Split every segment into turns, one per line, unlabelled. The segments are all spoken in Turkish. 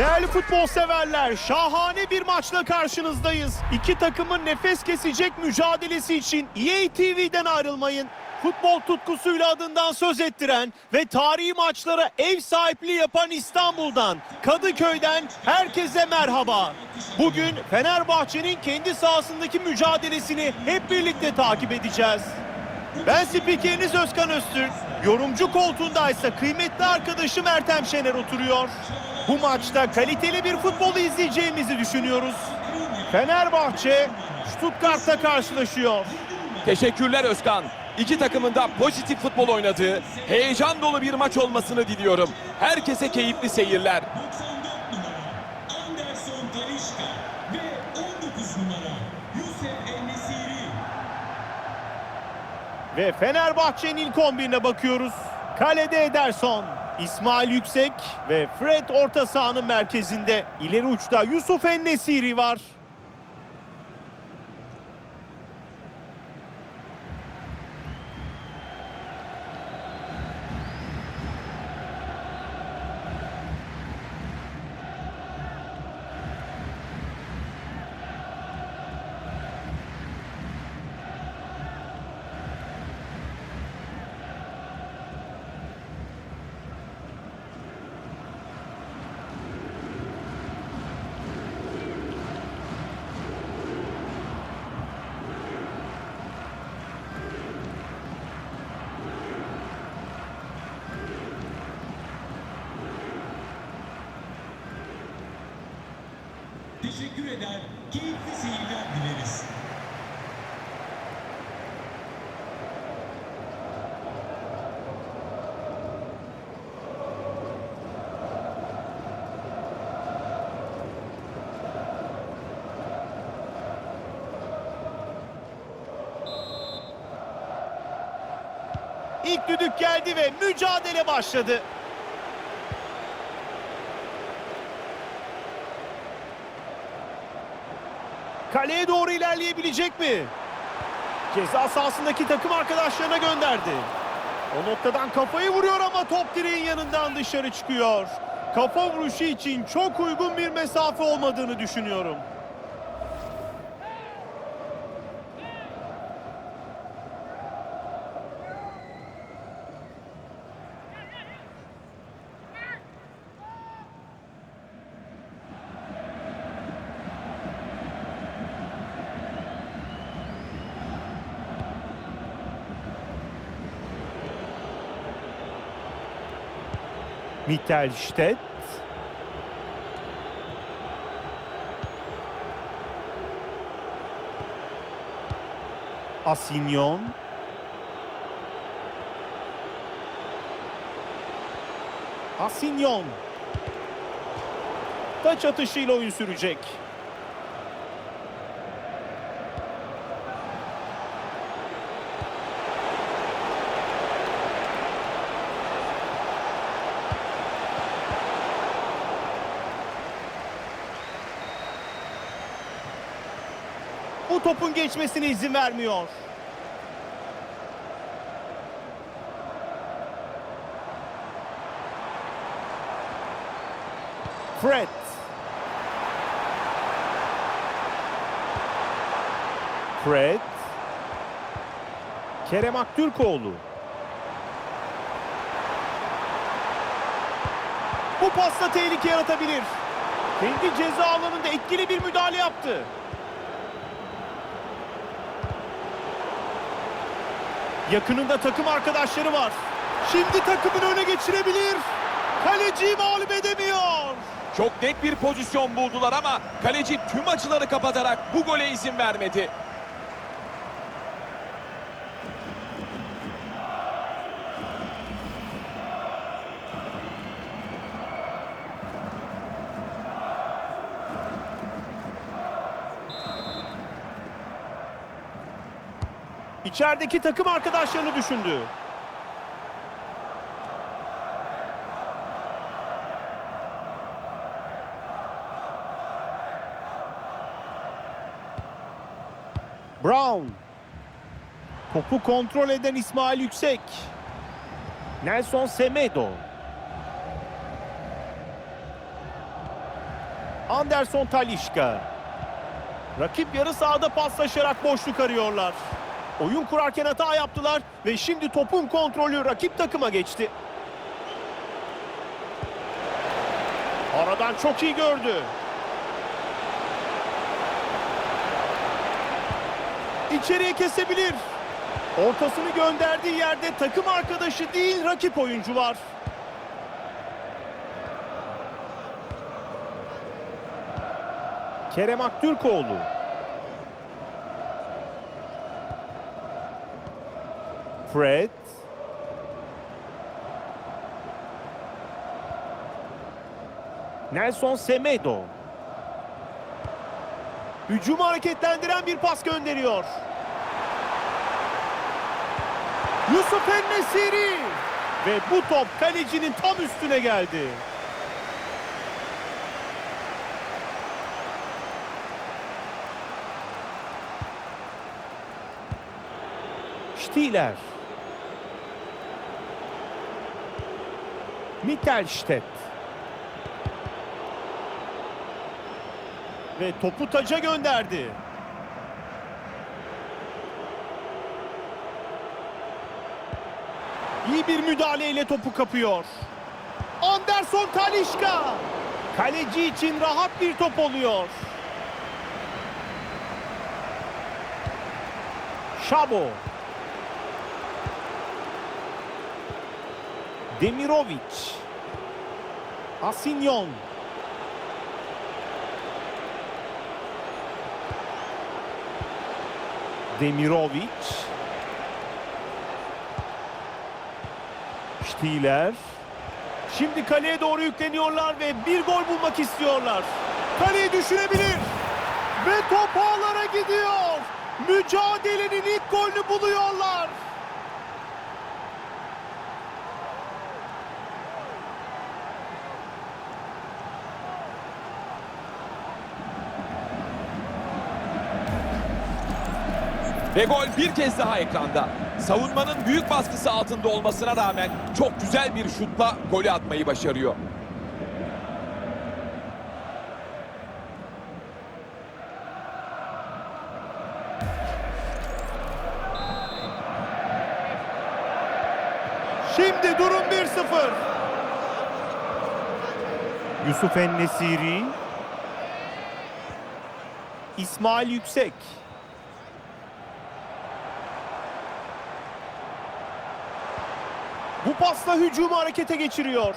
Değerli futbol severler, şahane bir maçla karşınızdayız. İki takımın nefes kesecek mücadelesi için EA TV'den ayrılmayın. Futbol tutkusuyla adından söz ettiren ve tarihi maçlara ev sahipliği yapan İstanbul'dan, Kadıköy'den herkese merhaba. Bugün Fenerbahçe'nin kendi sahasındaki mücadelesini hep birlikte takip edeceğiz. Ben spikeriniz Özkan Öztürk. Yorumcu koltuğundaysa kıymetli arkadaşım Ertem Şener oturuyor. Bu maçta kaliteli bir futbolu izleyeceğimizi düşünüyoruz. Fenerbahçe Stuttgart'ta karşılaşıyor.
Teşekkürler Özkan. İki takımın da pozitif futbol oynadığı, heyecan dolu bir maç olmasını diliyorum. Herkese keyifli seyirler.
Anderson Talişka ve 19 numara Yusuf Enesiri.
Ve Fenerbahçe'nin ilk 11'ine bakıyoruz. Kalede Ederson, İsmail Yüksek ve Fred orta sahanın merkezinde. İleri uçta Yusuf Ennesiri var.
Teşekkür eder, keyifli seyirler dileriz.
İlk düdük geldi ve mücadele başladı. Kaleye doğru ilerleyebilecek mi? Ceza sahasındaki takım arkadaşlarına gönderdi. O noktadan kafayı vuruyor ama top direğin yanından dışarı çıkıyor. Kafa vuruşu için çok uygun bir mesafe olmadığını düşünüyorum. Mittelstedt. Asinyon. Asinyon. Taç atışıyla oyun sürecek. Topun geçmesine izin vermiyor. Fred. Fred. Kerem Aktürkoğlu. Bu pasta tehlike yaratabilir. Kendi ceza alanında etkili bir müdahale yaptı. Yakınında takım arkadaşları var. Şimdi takımın öne geçirebilir. Kaleciyi mağlup edemiyor.
Çok net bir pozisyon buldular ama kaleci tüm açıları kapatarak bu gole izin vermedi.
İçerideki takım arkadaşlarını düşündü. Brown. Topu kontrol eden İsmail Yüksek. Nelson Semedo. Anderson Talişka. Rakip yarı sahada paslaşarak boşluk arıyorlar. Oyun kurarken hata yaptılar ve şimdi topun kontrolü rakip takıma geçti. Aradan çok iyi gördü. İçeriye kesebilir. Ortasını gönderdiği yerde takım arkadaşı değil rakip oyuncu var. Kerem Aktürkoğlu. Fred. Nelson Semedo. Hücumu hareketlendiren bir pas gönderiyor. Yusuf Ennesiri. Ve bu top kalecinin tam üstüne geldi. Stieler. Mittelstedt. Ve topu taca gönderdi. İyi bir müdahaleyle topu kapıyor. Anderson Talişka. Kaleci için rahat bir top oluyor. Şabo. Demirovic. Asinyon. Demirovic. Stieler. Şimdi kaleye doğru yükleniyorlar ve bir gol bulmak istiyorlar. Kaleyi düşürebilir. Ve top ağlara gidiyor. Mücadelenin ilk golünü buluyorlar.
Ve gol bir kez daha ekranda. Savunmanın büyük baskısı altında olmasına rağmen çok güzel bir şutla golü atmayı başarıyor.
Şimdi durum 1-0. Yusuf Ennesiri. İsmail Yüksek. Pasla hücumu harekete geçiriyor.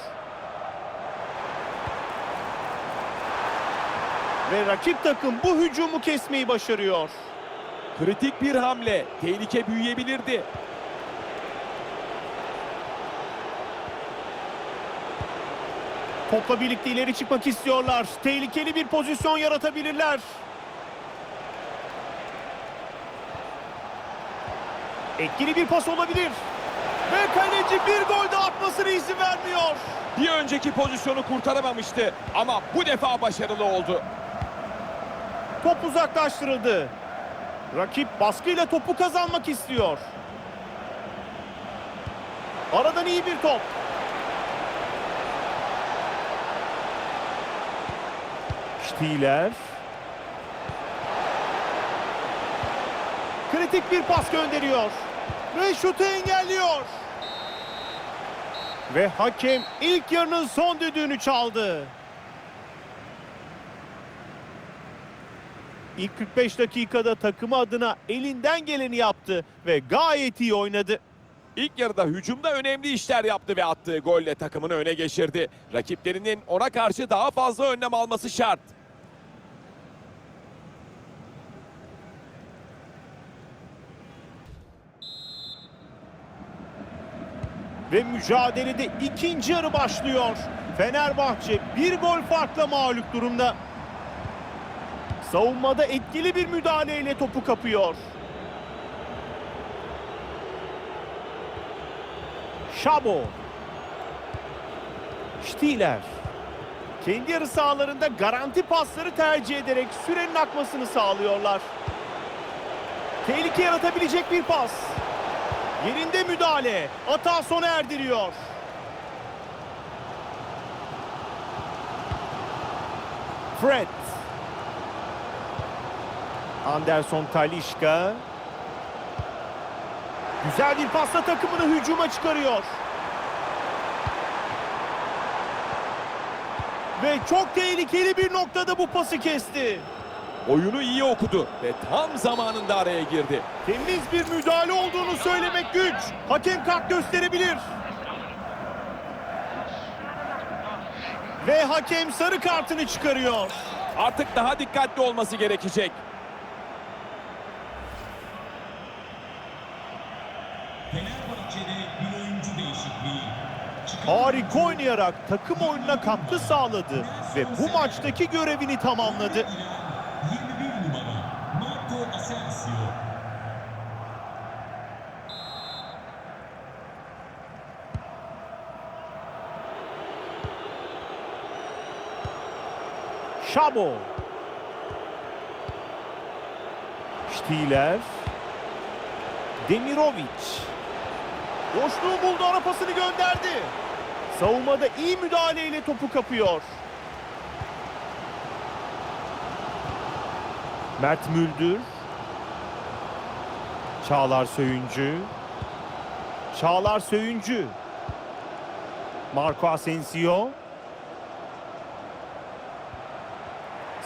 Ve rakip takım bu hücumu kesmeyi başarıyor.
Kritik bir hamle. Tehlike büyüyebilirdi.
Topla birlikte ileri çıkmak istiyorlar. Tehlikeli bir pozisyon yaratabilirler. Etkili bir pas olabilir. Ve kaleci bir gol daha atmasına izin vermiyor.
Bir önceki pozisyonu kurtaramamıştı ama bu defa başarılı oldu.
Top uzaklaştırıldı. Rakip baskıyla topu kazanmak istiyor. Aradan iyi bir top. Stieler. Kritik bir pas gönderiyor. Ve şutu engelliyor. Ve hakem ilk yarının son düdüğünü çaldı. İlk 45 dakikada takımı adına elinden geleni yaptı ve gayet iyi oynadı.
İlk yarıda hücumda önemli işler yaptı ve attığı golle takımını öne geçirdi. Rakiplerinin ona karşı daha fazla önlem alması şart.
Ve mücadelede ikinci yarı başlıyor. Fenerbahçe bir gol farkla mağlup durumda. Savunmada etkili bir müdahaleyle topu kapıyor. Şabo. Stieler. Kendi yarı sahalarında garanti pasları tercih ederek sürenin akmasını sağlıyorlar. Tehlike yaratabilecek bir pas. Yerinde müdahale. Hata sona erdiriyor. Fred. Anderson Talişka. Güzel bir pasla takımını hücuma çıkarıyor. Ve çok tehlikeli bir noktada bu pası kesti.
Oyunu iyi okudu ve tam zamanında araya girdi.
Temiz bir müdahale olduğunu söylemek güç. Hakem kart gösterebilir. Ve hakem sarı kartını çıkarıyor.
Artık daha dikkatli olması gerekecek.
Fenerbahçe'de bir oyuncu değişikliği.
Harika oynayarak takım oyununa katkı sağladı ve bu maçtaki görevini tamamladı.
Giren 21 numara Marco Asensio.
Şabo. Stieler. Demirovic. Boşluğu buldu ara pasını gönderdi. Savunmada iyi müdahaleyle topu kapıyor. Mert Müldür. Çağlar Söyüncü. Çağlar Söyüncü. Marco Asensio.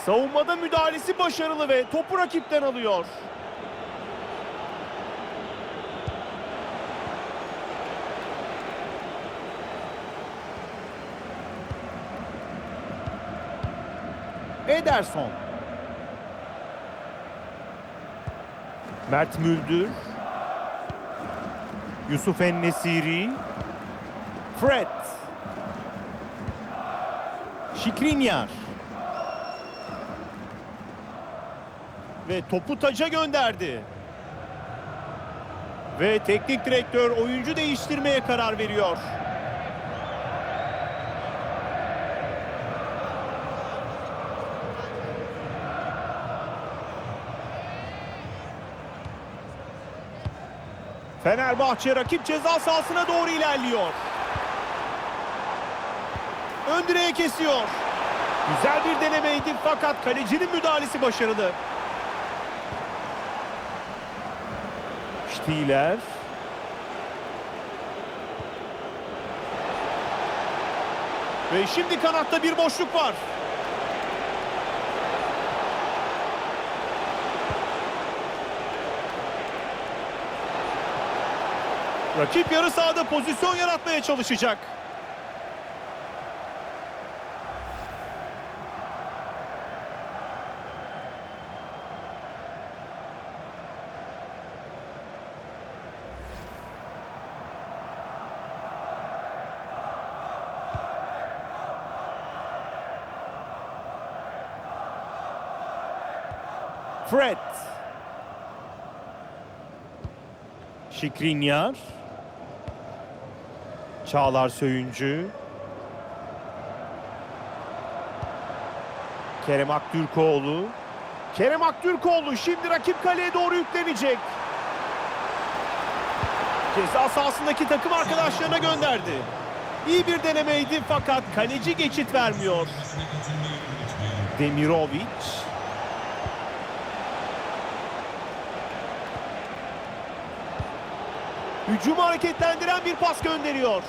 Savunmada müdahalesi başarılı ve topu rakipten alıyor. Ederson. Mert Müldür. Yusuf Ennesiri. Fred. Şikrinyar. Ve topu taca gönderdi. Ve teknik direktör oyuncu değiştirmeye karar veriyor. Fenerbahçe rakip ceza sahasına doğru ilerliyor. Ön direğe kesiyor. Güzel bir denemeydi fakat kalecinin müdahalesi başarılı. Stieler. Ve şimdi kanatta bir boşluk var. Rakip yarı sahada pozisyon yaratmaya çalışacak. Fred. Şikrinyar. Çağlar Söyüncü. Kerem Aktürkoğlu. Kerem Aktürkoğlu şimdi rakip kaleye doğru yüklenecek. Ceza sahasındaki takım arkadaşlarına gönderdi. İyi bir denemeydi fakat kaleci geçit vermiyor. Demirovic. Hücumu hareketlendiren bir pas gönderiyor.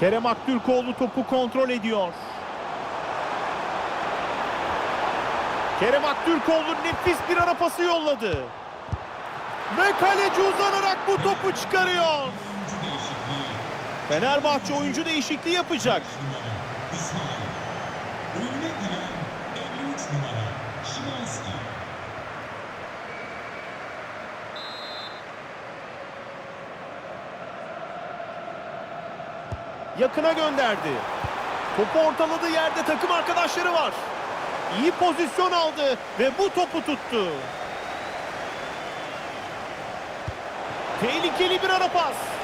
Kerem Aktürkoğlu topu kontrol ediyor. Kerem Aktürkoğlu nefis bir ara pası yolladı. Ve kaleci uzanarak bu topu çıkarıyor. Fenerbahçe oyuncu değişikliği yapacak.
numara İsmail. Oyuna giren 53 numara Şimanski.
Yakına gönderdi. Topu ortaladığı yerde takım arkadaşları var. İyi pozisyon aldı ve bu topu tuttu. Tehlikeli bir ara pas.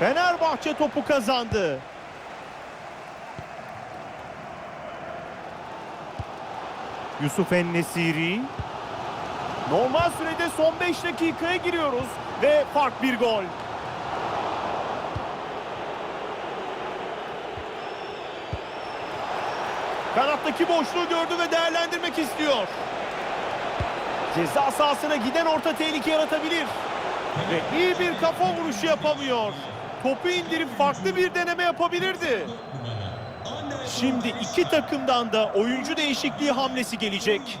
Fenerbahçe topu kazandı. Yusuf Ennesiri. Normal sürede son 5 dakikaya giriyoruz ve fark bir gol. Kanattaki boşluğu gördü ve değerlendirmek istiyor. Ceza sahasına giden orta tehlike yaratabilir. Ve iyi bir kafa vuruşu yapamıyor. Topu indirip farklı bir deneme yapabilirdi. Şimdi iki takımdan da oyuncu değişikliği hamlesi gelecek.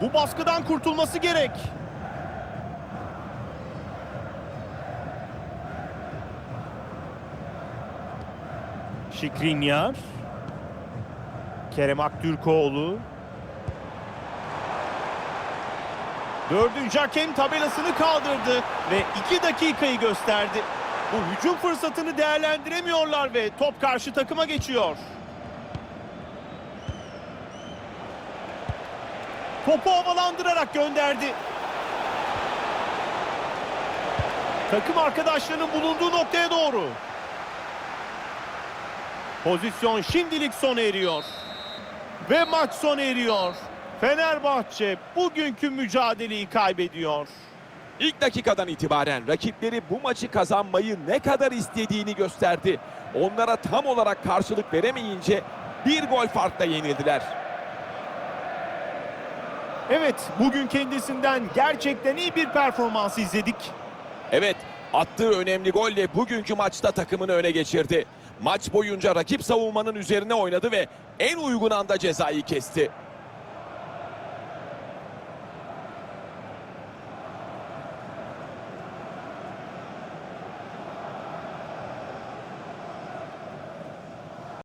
Bu baskıdan kurtulması gerek. Şikrinyar. Kerem Aktürkoğlu. Dördüncü hakem tabelasını kaldırdı ve iki dakikayı gösterdi. Bu hücum fırsatını değerlendiremiyorlar ve top karşı takıma geçiyor. Topu havalandırarak gönderdi. Takım arkadaşlarının bulunduğu noktaya doğru. Pozisyon şimdilik sona eriyor. Ve maç sona eriyor. Fenerbahçe bugünkü mücadeleyi kaybediyor.
İlk dakikadan itibaren rakipleri bu maçı kazanmayı ne kadar istediğini gösterdi. Onlara tam olarak karşılık veremeyince bir gol farkla yenildiler.
Evet, bugün kendisinden gerçekten iyi bir performans izledik.
Evet, attığı önemli golle bugünkü maçta takımını öne geçirdi. Maç boyunca rakip savunmanın üzerine oynadı ve en uygun anda cezayı kesti.